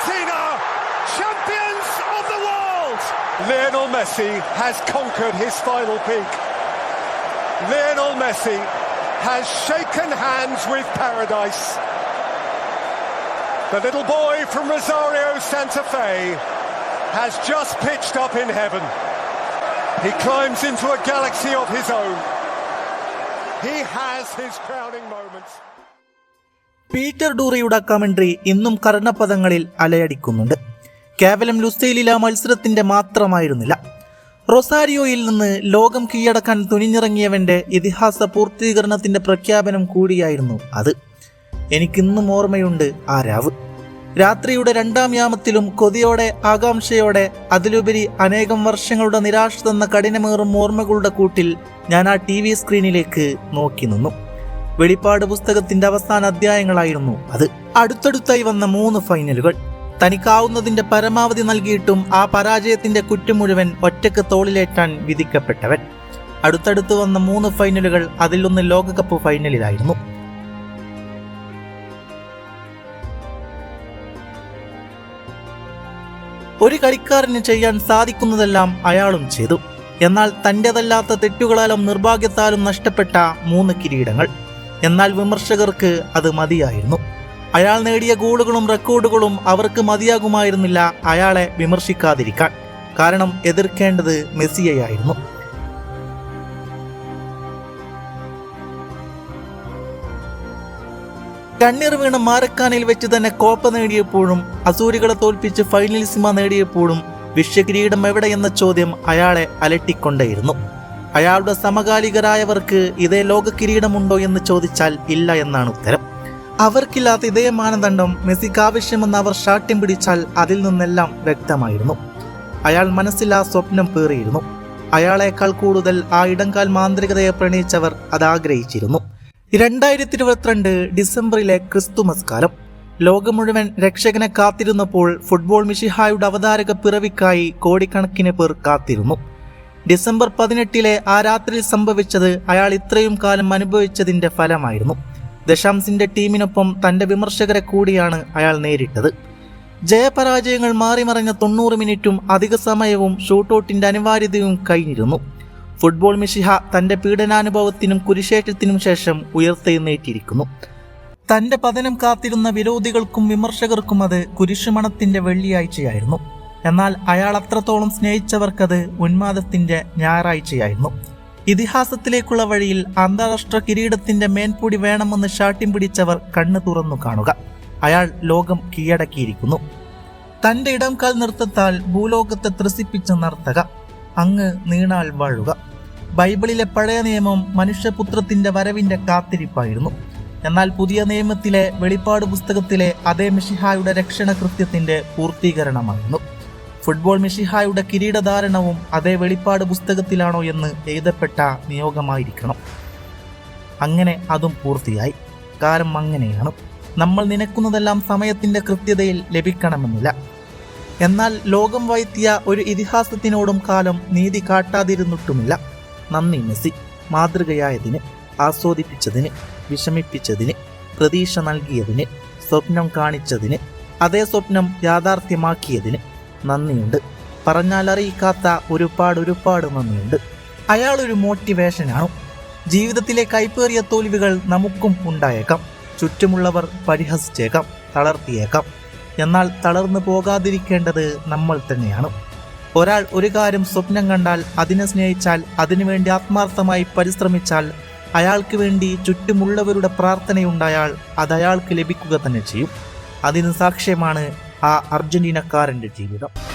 Argentina, champions of the world! Lionel Messi has conquered his final peak. Lionel Messi has shaken hands with paradise. The little boy from Rosario, Santa Fe, has just pitched up in heaven. He climbs into a galaxy of his own. He has his crowning moments. Peter ഡൂറിയുടെ commentary ഇന്നും കർണപദങ്ങളിൽ അലയടിക്കുന്നുണ്ട്. കേവലം ലുസൈലില മത്സരത്തിന്റെ മാത്രമായിരുന്നില്ല. റൊസാരിയോയിൽ നിന്ന് ലോകം കീഴടക്കാൻ തുനിഞ്ഞിറങ്ങിയവന്റെ ഇതിഹാസ പൂർത്തീകരണത്തിന്റെ പ്രഖ്യാപനം കൂടിയായിരുന്നു അത്. എനിക്കിന്നും ഓർമ്മയുണ്ട് ആ രാവ്. രാത്രിയുടെ രണ്ടാം യാമത്തിലും കൊതിയോടെ ആകാംക്ഷയോടെ അതിലുപരി അനേകം വർഷങ്ങളുടെ നിരാശ തന്ന കഠിനമേറും ഓർമ്മകളുടെ കൂട്ടിൽ ഞാൻ ആ ടി വി സ്ക്രീനിലേക്ക് നോക്കി നിന്നു. വെളിപ്പാട് പുസ്തകത്തിന്റെ അവസാന അധ്യായങ്ങളായിരുന്നു അത്. അടുത്തടുത്തായി വന്ന മൂന്ന് ഫൈനലുകൾ. തനിക്കാവുന്നതിന്റെ പരമാവധി നൽകിയിട്ടും ആ പരാജയത്തിന്റെ കുറ്റം മുഴുവൻ ഒറ്റയ്ക്ക് തോളിലേറ്റാൻ വിധിക്കപ്പെട്ടവൻ. അടുത്തടുത്ത് വന്ന മൂന്ന് ഫൈനലുകൾ അതിലൊന്ന് ലോകകപ്പ് ഫൈനലിലായിരുന്നു. ഒരു കളിക്കാരന് ചെയ്യാൻ സാധിക്കുന്നതെല്ലാം അയാളും ചെയ്തു. എന്നാൽ തന്റെതല്ലാത്ത തെറ്റുകളാലും നിർഭാഗ്യത്താലും നഷ്ടപ്പെട്ട മൂന്ന് കിരീടങ്ങൾ. എന്നാൽ വിമർശകർക്ക് അത് മതിയായിരുന്നു. അയാൾ നേടിയ ഗോളുകളും റെക്കോർഡുകളും അവർക്ക് മതിയാകുമായിരുന്നില്ല അയാളെ വിമർശിക്കാതിരിക്കാൻ. കാരണം എതിർക്കേണ്ടത് മെസ്സിയെയായിരുന്നു. കണ്ണീർ വീണ മാരക്കാനിൽ വെച്ച് തന്നെ കോപ്പ നേടിയപ്പോഴും അസൂരികളെ തോൽപ്പിച്ച് ഫൈനലിസിമ നേടിയപ്പോഴും വിശ്വകിരീടം എവിടെയെന്ന ചോദ്യം അയാളെ അലട്ടിക്കൊണ്ടേയിരുന്നു. അയാളുടെ സമകാലികരായവർക്ക് ഇതേ ലോക കിരീടമുണ്ടോ എന്ന് ചോദിച്ചാൽ ഇല്ല എന്നാണ് ഉത്തരം. അവർക്കില്ലാത്ത ഇതേ മാനദണ്ഡം മെസ്സിക്ക് ആവശ്യമെന്ന് അവർ ഷാട്ട്യം പിടിച്ചാൽ അതിൽ നിന്നെല്ലാം വ്യക്തമായിരുന്നു. അയാൾ മനസ്സിൽ ആ സ്വപ്നം പേറിയിരുന്നു. അയാളേക്കാൾ കൂടുതൽ ആ ഇടങ്കാൽ മാന്ത്രികതയെ പ്രണയിച്ചവർ അത് ആഗ്രഹിച്ചിരുന്നു രണ്ടായിരത്തി ഇരുപത്തിരണ്ട് ഡിസംബറിലെ ക്രിസ്തുമസ് കാലം. ലോകം മുഴുവൻ രക്ഷകനെ കാത്തിരുന്നപ്പോൾ ഫുട്ബോൾ മിഷിഹായുടെ അവതാരക പിറവിക്കായി കോടിക്കണക്കിന് പേർ കാത്തിരുന്നു. ഡിസംബർ പതിനെട്ടിലെ ആ രാത്രിയിൽ സംഭവിച്ചത് അയാൾ ഇത്രയും കാലം അനുഭവിച്ചതിന്റെ ഫലമായിരുന്നു. ദശാംസിന്റെ ടീമിനൊപ്പം തന്റെ വിമർശകരെ കൂടിയാണ് അയാൾ നേരിട്ടത്. ജയപരാജയങ്ങൾ മാറിമറിഞ്ഞ തൊണ്ണൂറ് മിനിറ്റും അധിക സമയവും ഷൂട്ടൗട്ടിന്റെ അനിവാര്യതയും കഴിഞ്ഞിരുന്നു. ഫുട്ബോൾ മിഷിഹ തന്റെ പീഡനാനുഭവത്തിനും കുരിശേറ്റത്തിനും ശേഷം ഉയർത്തെഴുന്നേറ്റിരിക്കുന്നു. തന്റെ പതനം കാത്തിരുന്ന വിരോധികൾക്കും വിമർശകർക്കും അത് കുരിശുമണത്തിന്റെ വെള്ളിയാഴ്ചയായിരുന്നു. എന്നാൽ അയാൾ അത്രത്തോളം സ്നേഹിച്ചവർക്കത് ഉന്മാദത്തിന്റെ ഞായറാഴ്ചയായിരുന്നു. ഇതിഹാസത്തിലേക്കുള്ള വഴിയിൽ അന്താരാഷ്ട്ര കിരീടത്തിന്റെ മേൻപൂടി വേണമെന്ന് ഷാട്ടിം പിടിച്ചവർ കണ്ണു തുറന്നു കാണുക. അയാൾ ലോകം കീഴടക്കിയിരിക്കുന്നു. തന്റെ ഇടം കാൽ നൃത്തത്താൽ ഭൂലോകത്തെ ത്രസിപ്പിച്ച നർത്തക. അങ്ങ് നീണാൽ വാഴുക. ബൈബിളിലെ പഴയ നിയമം മനുഷ്യപുത്രത്തിന്റെ വരവിന്റെ കാത്തിരിപ്പായിരുന്നു. എന്നാൽ പുതിയ നിയമത്തിലെ വെളിപ്പാട് പുസ്തകത്തിലെ അതേ മിഷിഹായുടെ രക്ഷണ കൃത്യത്തിന്റെ പൂർത്തീകരണമായിരുന്നു. ഫുട്ബോൾ മിഷിഹായുടെ കിരീടധാരണവും അതേ വെളിപ്പാട് പുസ്തകത്തിലാണോ എന്ന് എഴുതപ്പെട്ട നിയോഗമായിരിക്കണം. അങ്ങനെ അതും പൂർത്തിയായി. കാരണം അങ്ങനെയാണ്. നമ്മൾ നിനക്കുന്നതെല്ലാം സമയത്തിന്റെ കൃത്യതയിൽ ലഭിക്കണമെന്നില്ല. എന്നാൽ ലോകം വൈത്തിയ ഒരു ഇതിഹാസത്തിനോടും കാലം നീതി കാട്ടാതിരുന്നിട്ടുമില്ല. നന്ദി മെസ്സി. മാതൃകയായതിന് ആസ്വദിപ്പിച്ചതിന് വിഷമിപ്പിച്ചതിന് പ്രതീക്ഷ നൽകിയതിന് സ്വപ്നം കാണിച്ചതിന് അതേ സ്വപ്നം യാഥാർത്ഥ്യമാക്കിയതിന്. നന്ദിയുണ്ട്. പറഞ്ഞാൽ അറിയിക്കാത്ത ഒരുപാട് ഒരുപാട് നന്ദിയുണ്ട്. അയാൾ ഒരു മോട്ടിവേഷനാണ്. ജീവിതത്തിലെ കൈപ്പേറിയ തോൽവികൾ നമുക്കും ഉണ്ടായേക്കാം. ചുറ്റുമുള്ളവർ പരിഹസിച്ചേക്കാം തളർത്തിയേക്കാം. എന്നാൽ തളർന്നു പോകാതിരിക്കേണ്ടത് നമ്മൾ തന്നെയാണ്. ഒരാൾ ഒരു കാര്യം സ്വപ്നം കണ്ടാൽ അതിനെ സ്നേഹിച്ചാൽ അതിനുവേണ്ടി ആത്മാർത്ഥമായി പരിശ്രമിച്ചാൽ അയാൾക്ക് വേണ്ടി ചുറ്റുമുള്ളവരുടെ പ്രാർത്ഥനയുണ്ടായാൽ അത് അയാൾക്ക് ലഭിക്കുക തന്നെ ചെയ്യും. അതിന് സാക്ഷ്യമാണ് ആ അർജന്റീനക്കാരന്റെ ജീവിതം.